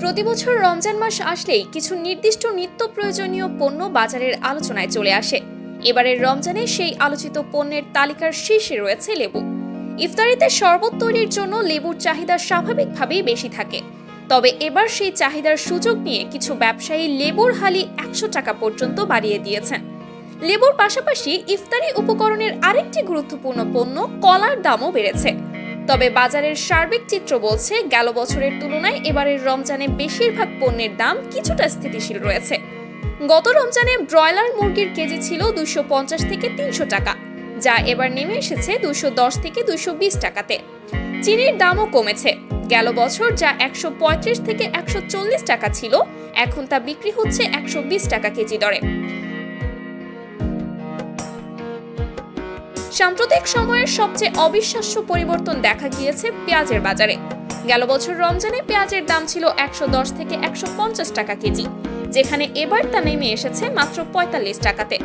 প্রতি বছর রমজান মাস আসলেই কিছু নির্দিষ্ট নিত্য প্রয়োজনীয় পণ্য বাজারের আলোচনায় চলে আসে। এবারের রমজানে সেই আলোচিত পণ্যের তালিকার শীর্ষে রয়েছে লেবু। ইফতারিতে শরবত তৈরির জন্য লেবুর চাহিদা স্বাভাবিকভাবেই বেশি থাকে। তবে এবার সেই চাহিদার সুযোগ নিয়ে কিছু ব্যবসায়ী লেবুর হালি একশো টাকা পর্যন্ত বাড়িয়ে দিয়েছেন। লেবুর পাশাপাশি ইফতারি উপকরণের আরেকটি গুরুত্বপূর্ণ পণ্য কলার দামও বেড়েছে। তবে বাজারের সার্বিক চিত্র বলছে, গেল বছরের তুলনায় এবারের রমজানে বেশিরভাগ পণ্যের দাম কিছুটা স্থিতিশীল রয়েছে। গত রমজানে ব্রয়লার মুরগির কেজি ছিল দুশো পঞ্চাশ থেকে তিনশো টাকা, যা এবার নেমে এসেছে দুশো দশ থেকে দুশো বিশ টাকাতে। চিনির দামও কমেছে। গেল বছর যা একশো পঁয়ত্রিশ থেকে একশো চল্লিশ টাকা ছিল, এখন তা বিক্রি হচ্ছে একশো বিশ টাকা কেজি দরে। সাম্প্রতিক সময়ের সবচেয়ে অবিশ্বাস্য পরিবর্তন দেখা গিয়েছে পেঁয়াজের বাজারে। গেল বছর রমজানে পেঁয়াজের দাম ছিল একশো দশ থেকে একশো পঞ্চাশ টাকা কেজি, যেখানে এবার তা নেমে এসেছে মাত্র পঁয়তাল্লিশ টাকাতে।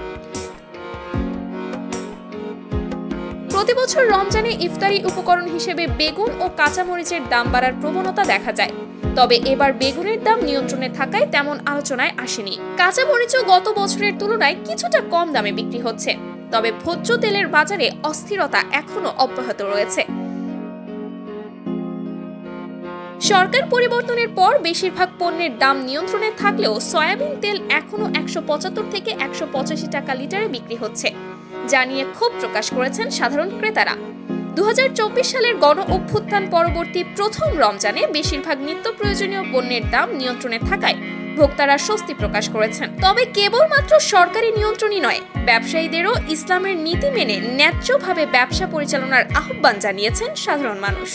প্রতি বছর রমজানে ইফতারি উপকরণ হিসেবে বেগুন ও কাঁচামরিচের দাম বাড়ার প্রবণতা দেখা যায়। তবে এবার বেগুনের দাম নিয়ন্ত্রণে থাকায় তেমন আলোচনায় আসেনি। কাঁচামরিচও গত বছরের তুলনায় কিছুটা কম দামে বিক্রি হচ্ছে। তবে ভোজ্য তেলের বাজারে অস্থিরতা এখনও অব্যাহত রয়েছে। সরকার পরিবর্তনের পর বেশিরভাগ পণ্যের দাম নিয়ন্ত্রণে থাকলেও সয়াবিন তেল এখনও একশো পঁচাত্তর থেকে একশো পঁচাশি টাকা লিটারে বিক্রি হচ্ছে, যা নিয়ে ক্ষোভ প্রকাশ করেছেন সাধারণ ক্রেতারা। দু হাজার চব্বিশ সালের গণ অভ্যুত্থান পরবর্তী প্রথম রমজানে বেশিরভাগ নিত্য প্রয়োজনীয় পণ্যের দাম নিয়ন্ত্রণে থাকায় ভোক্তারা স্বস্তি প্রকাশ করেছেন। তবে কেবলমাত্র সরকারি নিয়ন্ত্রণই নয়, ব্যবসায়ীদেরও ইসলামের নীতি মেনে ন্যায্যভাবে ব্যবসা পরিচালনার আহ্বান জানিয়েছেন সাধারণ মানুষ।